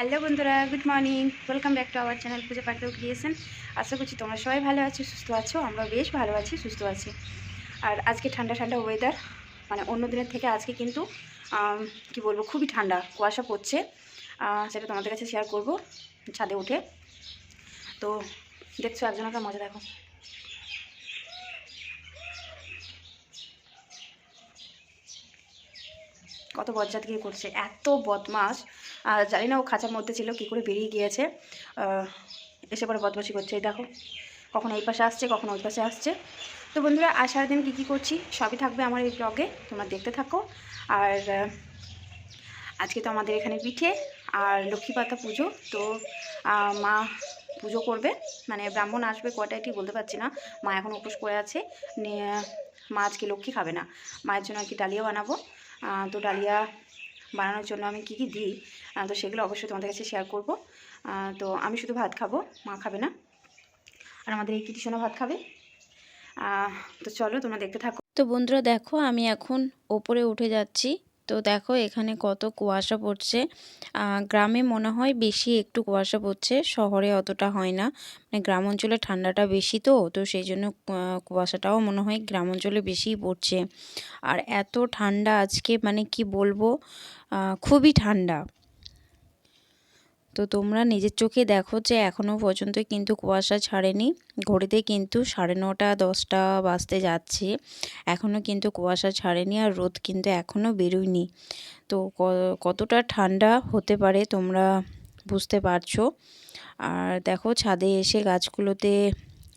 Hello বন্ধুরা, good morning. Welcome back to our channel Puja পার্কেও creation. আশা করছি তোমরা সবাই ভালো আছো, সুস্থ আছো, আমরা বেশ ভালো আছি, সুস্থ আছি। আর আজকে ঠান্ডা ঠান্ডা ওয়েদার মানে অন্য দিনের থেকে আজকে কিন্তু কি বলব, খুবই ঠান্ডা, কুয়াশা পড়ছে সেটা তোমাদের কাছে শেয়ার করব ছাদে উঠে। তো দেখছ একজনকার মজা দেখো। কত বজ্জাতগিরি করছে, এত বদমাস আর জানি না ও খাঁচার মধ্যে ছিল, কি করে বেরিয়ে গিয়েছে। এসে পরে বদমাসি করছে দেখো। কখন এই পাশে আসছে, কখন ওই পাশে আসছে। তো বন্ধুরা আর সারাদিন কী কী করছি, সবই থাকবে আমার এই ব্লগে তোমরা দেখতে থাকো। আর আজকে তো আমাদের এখানে পিঠে আর লক্ষ্মী পাতা পুজো। তো মা পুজো করবে। মানে ব্রাহ্মণ আসবে কটায় ঠিক বলতে পারছি না। মা এখন উপোস করে আছে। নিয়ে, মা আজকে লক্ষ্মী খাবে না। মায়ের জন্য আর কি ডালিয়া বানাবো। তো ডালিয়া বানানোর জন্য আমি কি কি দিই তো সেগুলো অবশ্যই তোমাদের কাছে শেয়ার করব। তো আমি শুধু ভাত খাব, মা খাবে না। আর আমাদের এই কিটি ভাত খাবে। তো চলো তোমরা দেখতে থাকো। তো বন্ধুরা দেখো, আমি এখন ওপরে উঠে যাচ্ছি। তো দেখো এখানে কত কুয়াশা পড়ছে। গ্রামে মনে হয় বেশি একটু কুয়াশা পড়ছে, শহরে অতটা হয় না। মানে গ্রাম অঞ্চলে ঠান্ডাটা বেশি তো তো সেই জন্য কুয়াশাটাও মনে হয় গ্রাম অঞ্চলে বেশিই পড়ছে। আর এত ঠান্ডা আজকে মানে কি বলব? খুবই ঠান্ডা। তো তোমরা নিজের চোখে দেখো যে এখনও পর্যন্ত কিন্তু কুয়াশা ছাড়েনি। ঘড়িতে কিন্তু সাড়ে নটা, দশটা বাজতে যাচ্ছে। এখনও কিন্তু কুয়াশা ছাড়েনি আর রোদ কিন্তু এখনও বেরোয়নি। তো কতটা ঠান্ডা হতে পারে তোমরা বুঝতে পারছ। আর দেখো ছাদে এসে গাছগুলোতে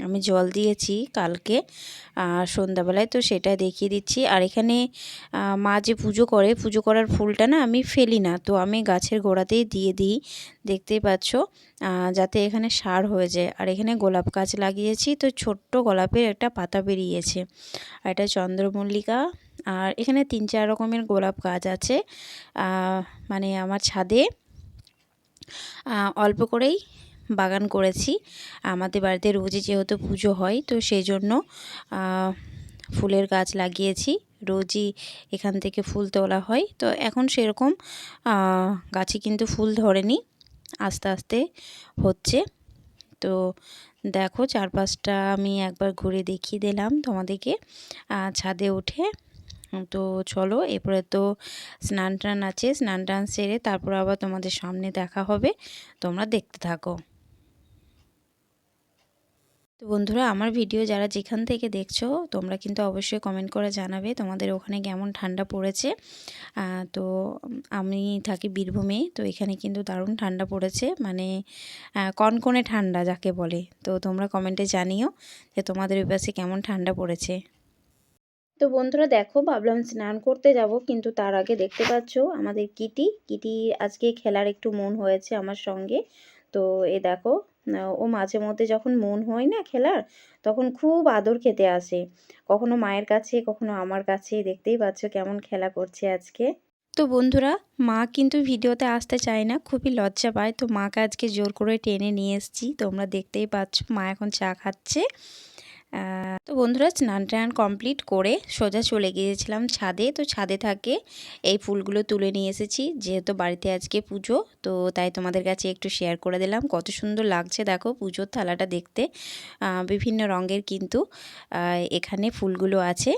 আমি জল দিয়েছি কালকে, আর সন্ধ্যাবেলায় তো সেটা দেখিয়ে দিচ্ছি। আর এখানে মা যে পুজো করে, পুজো করার ফুলটা না আমি ফেলি না, তো আমি গাছের গোড়াতেই দিয়ে দিই, দেখতেই পাচ্ছ যাতে এখানে সার হয়ে যায়। আর এখানে গোলাপ গাছ লাগিয়েছি, তো ছোট্ট গোলাপের একটা পাতা বেরিয়েছে, আর এটা চন্দ্রমল্লিকা। আর এখানে তিন চার রকমের গোলাপ গাছ আছে মানে আমার ছাদে অল্প করেই বাগান করেছি। আমাদের বাড়িতে রোজই যেহেতু পুজো হয়, তো সেই জন্য ফুলের গাছ লাগিয়েছি। রোজই এখান থেকে ফুল তোলা হয়। তো এখন সেরকম গাছে কিন্তু ফুল ধরেনি। আস্তে আস্তে হচ্ছে। তো দেখো চারপাশটা আমি একবার ঘুরে দেখিয়ে দিলাম তোমাদেরকে। ছাদে উঠে, তো চলো এরপরে তো স্নান টান আছে। স্নান টান সেরে তারপর আবার তোমাদের সামনে দেখা হবে। তোমরা দেখতে থাকো। তো বন্ধুরা, আমার ভিডিও যারা যেখান থেকে দেখছ, তোমরা কিন্তু অবশ্যই কমেন্ট করে জানাবে তোমাদের ওখানে কেমন ঠান্ডা পড়েছে। তো আমি থাকি বীরভূমে, তো এখানে কিন্তু দারুণ ঠান্ডা পড়েছে। মানে কনকনে ঠান্ডা যাকে বলে। তো তোমরা কমেন্টে জানিও যে তোমাদের ওই পাশে কেমন ঠান্ডা পড়েছে। তো বন্ধুরা, দেখো, ভাবলাম স্নান করতে যাব, কিন্তু তার আগে দেখতে পাচ্ছ আমাদের কিটি। কিটি আজকে খেলার একটু মন হয়েছে আমার সঙ্গে। তো এ দেখো ও মাঝে মধ্যে যখন মন হয় না খেলার, তখন খুব আদর খেতে আসে। কখনো মায়ের কাছে, কখনো আমার কাছে। দেখতেই পাচ্ছ কেমন খেলা করছে আজকে। তো বন্ধুরা, মা কিন্তু ভিডিওতে আসতে চায় না, খুবই লজ্জা পায়। তো মাকে আজকে জোর করে টেনে নিয়ে এসেছি। তোমরা দেখতেই পাচ্ছ, মা এখন চা খাচ্ছে। তো বন্ধুরা স্নান টান কমপ্লিট করে সোজা চলে গিয়েছিলাম ছাদে। তো ছাদে থাকে এই ফুলগুলো তুলে নিয়ে এসেছি, যেহেতু বাড়িতে আজকে পুজো, তো তাই তোমাদের কাছে একটু শেয়ার করে দিলাম। কত সুন্দর লাগছে দেখো পুজোর থালাটা দেখতে। বিভিন্ন রঙের কিন্তু এখানে ফুলগুলো আছে।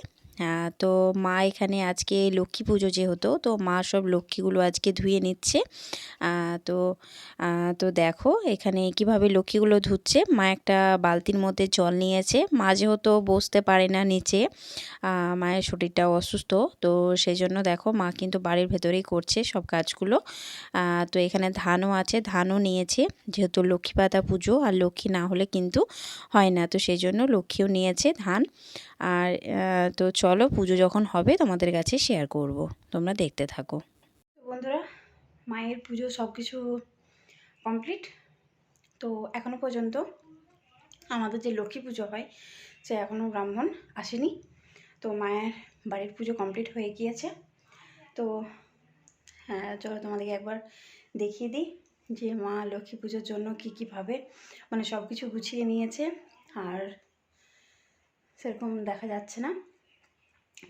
তো মা এখানে আজকে লক্ষ্মী পুজো যেহেতু, তো মা সব লক্ষ্মীগুলো আজকে ধুয়ে নিচ্ছে। তো তো দেখো এখানে কীভাবে লক্ষ্মীগুলো ধুচ্ছে। মা একটা বালতির মধ্যে জল নিয়েছে। মা যেহেতু বসতে পারে না নিচে মায়ের শরীরটা অসুস্থ, তো সেই জন্য দেখো মা কিন্তু বাড়ির ভেতরেই করছে সব কাজগুলো। তো এখানে ধানও আছে, ধানও নিয়েছে, যেহেতু লক্ষ্মী পাতা পুজো আর লক্ষ্মী না হলে কিন্তু হয় না। তো সেই জন্য লক্ষ্মীও নিয়েছে ধান। আর তো চলো পুজো যখন হবে তোমাদের কাছে শেয়ার করব। তোমরা দেখতে থাকো। বন্ধুরা, মায়ের পুজো সব কিছু কমপ্লিট তো এখনও পর্যন্ত আমাদের যে লক্ষ্মী পুজো হয়, সে এখনও ব্রাহ্মণ আসেনি। তো মায়ের বাড়ির পুজো কমপ্লিট হয়ে গিয়েছে। তো হ্যাঁ চলো তোমাদেরকে একবার দেখিয়ে দিই যে মা লক্ষ্মী পুজোর জন্য কী কীভাবে মানে সব কিছু গুছিয়ে নিয়েছে। আর সেরকম দেখা যাচ্ছে না।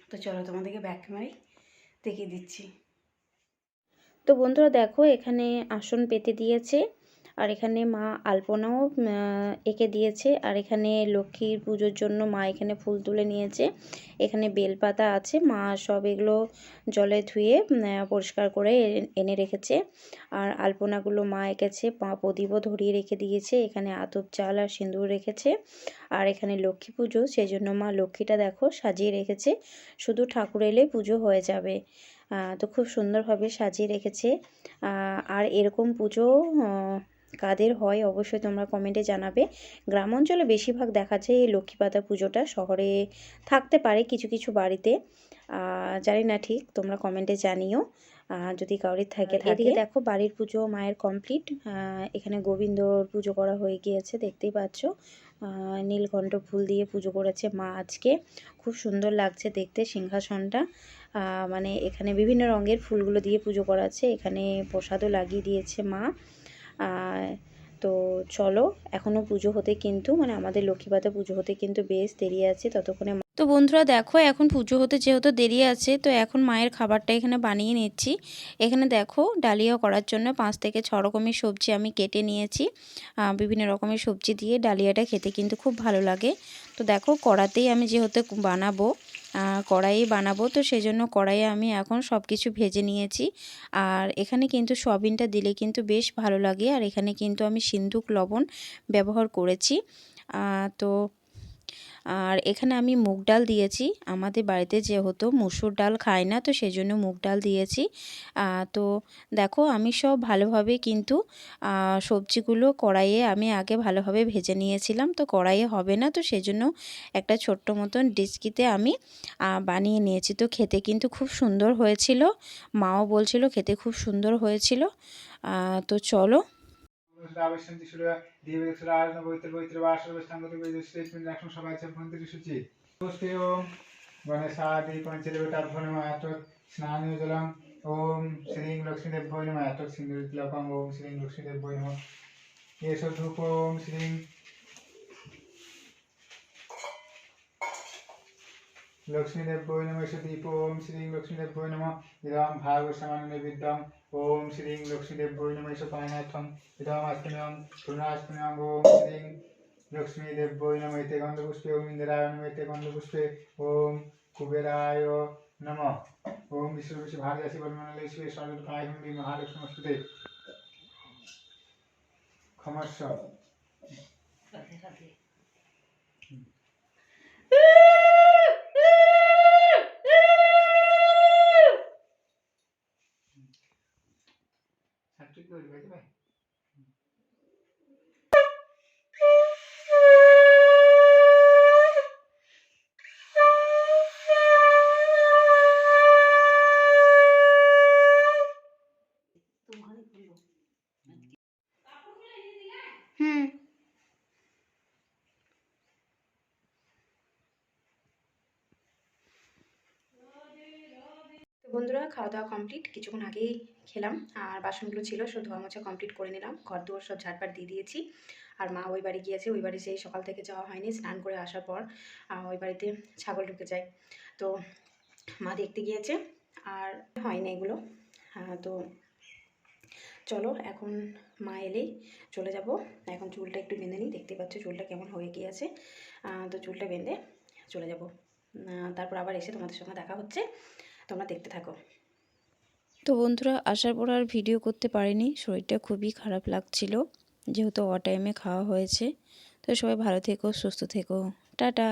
তো চলো তোমাদেরকে ব্যাক ক্যামেরাই দেখিয়ে দিচ্ছি। তো বন্ধুরা দেখো, এখানে আসন পেতে দিয়েছে। আর এখানে মা আলপনাও এঁকে দিয়েছে। আর এখানে লক্ষ্মীর পুজোর জন্য মা এখানে ফুল তুলে নিয়েছে। এখানে বেলপাতা আছে। মা সব এগুলো জলে ধুয়ে পরিষ্কার করে এনে রেখেছে। আর আলপনাগুলো মা এঁকেছে। পা প্রদীপও ধরিয়ে রেখে দিয়েছে। এখানে আতপ চাল আর সিঁদুর রেখেছে। আর এখানে লক্ষ্মী পুজো সেই জন্য মা লক্ষ্মীটা দেখো সাজিয়ে রেখেছে। শুধু ঠাকুর এলে পুজো হয়ে যাবে। তো খুব সুন্দরভাবে সাজিয়ে রেখেছে। আর এরকম পুজো কাদের হয় অবশ্যই তোমরা কমেন্টে জানাবে। গ্রাম অঞ্চলে বেশিরভাগ দেখা যায় এই লক্ষ্মী পাতা পুজোটা শহরে থাকতে পারে কিছু কিছু বাড়িতে। জানি না ঠিক তোমরা কমেন্টে জানিও। যদি কাউরির থাকে থাকে। দেখো বাড়ির পুজো মায়ের কমপ্লিট এখানে গোবিন্দর পুজো করা হয়ে গিয়েছে দেখতেই পাচ্ছ। নীলকণ্ঠ ফুল দিয়ে পুজো করেছে মা আজকে। খুব সুন্দর লাগছে দেখতে সিংহাসনটা। মানে এখানে বিভিন্ন রঙের ফুলগুলো দিয়ে পুজো করা আছে এখানে প্রসাদও লাগিয়ে দিয়েছে মা। তো চলো এখনও পুজো হতে কিন্তু মানে আমাদের লক্ষ্মীপাতা পুজো হতে কিন্তু বেশ দেরি আছে, ততক্ষণে তো বন্ধুরা দেখো, এখন পুজো হতে যেহেতু দেরি আছে, তো এখন মায়ের খাবারটা এখানে বানিয়ে নিচ্ছি। এখানে দেখো, ডালিয়া করার জন্য পাঁচ থেকে ছ রকমের সবজি আমি কেটে নিয়েছি। বিভিন্ন রকমের সবজি দিয়ে ডালিয়াটা খেতে কিন্তু খুব ভালো লাগে। তো দেখো, কড়াতেই আমি যেহেতু বানাবো আহ, কড়াইয়ে বানাবো। তো সেই জন্য কড়াইয়ে আমি এখন সব কিছু ভেজে নিয়েছি। আর এখানে কিন্তু সয়াবিনটা দিলে কিন্তু বেশ ভালো লাগে। আর এখানে কিন্তু আমি সিন্দুক লবণ ব্যবহার করেছি। তো আর এখানে আমি মুগ ডাল দিয়েছি। আমাদের বাড়িতে যেহেতু মুসুর ডাল খায় না, তো সেই জন্য মুগ ডাল দিয়েছি। তো দেখো, আমি সব ভালোভাবে কিন্তু সবজিগুলো কড়াইয়ে আমি আগে ভালোভাবে ভেজে নিয়েছিলাম। তো কড়াইয়ে হবে না, তো সেজন্য একটা ছোট্ট মতন ডিচকিতে আমি বানিয়ে নিয়েছি। তো খেতে কিন্তু খুব সুন্দর হয়েছিল। মাও বলছিল খেতে খুব সুন্দর হয়েছিল। তো চলো আবেশান্তি শুরু দিবে সুরা আর বৈতর বৈতর বা দিবে স্টেটমেন্ট এখন সবাই আছে ভন্তির সূচি নমস্তে ওম গণেশাদি পঞ্চদেবতার নমঃ এত স্নানীয় জলম ওম শ্রীং লক্ষ্মীদেব ভৈ নমঃ এত সিন্দুর তিলকম ওম শ্রীং লক্ষ্মীদেব ভৈ নমঃ এসো ধূপ ওম শ্রীং লক্ষ্মীদেব ভৈ নমঃ এসো দীপ ওম শ্রীং লক্ষ্মীদেব ভৈ নমঃ ইদম ভাগ সমান নিবিদ্যম ওম শ্রীং লক্ষ্মীদেব ভৈ নমঃ এসো পায়নাথম ইদমাস্মিনং পুনরাস্মিনং ওম শ্রীং লক্ষ্মীদেব্যৈ নমঃ এতে গন্ধপুষ্পে ওম ইন্দ্রায় নমঃ এতে গন্ধপুষ্পে ওম কুবেরায় নমঃ ওম বিশ্ববিশ্ব ভারদাসী সাত্বিক করে দিবে ভাই হুম। বন্ধুরা খাওয়া দাওয়া কমপ্লিট কিছুক্ষণ আগেই খেলাম, আর বাসনগুলো ছিল, সব ধোয়া মোছা কমপ্লিট করে নিলাম। ঘর দুয়ার সব ঝাড়পাট দিয়ে দিয়েছি। আর মা ওই বাড়ি গিয়েছে, ওই বাড়ি সেই সকাল থেকে যাওয়া হয়নি। স্নান করে আসার পর ওই বাড়িতে ছাগল ঢুকে যায়। তো মা দেখতে গিয়েছে, আর হয়নি এগুলো। তো চলো, এখন মা এলেই চলে যাব। এখন চুলটা একটু বেঁধে নিই, দেখতে পাচ্ছ চুলটা কেমন হয়ে গিয়েছে। তো চুলটা বেঁধে চলে যাব। তারপর আবার এসে তোমাদের সঙ্গে দেখা হচ্ছে। তোমরা দেখতে থাকো। তো বন্ধুরা, আসার পর আর ভিডিও করতে পারিনি। শরীরটা খুবই খারাপ লাগছিল, যেহেতু অ টাইমে খাওয়া হয়েছে। তো সবাই ভালো থেকো, সুস্থ থেকো। টাটা!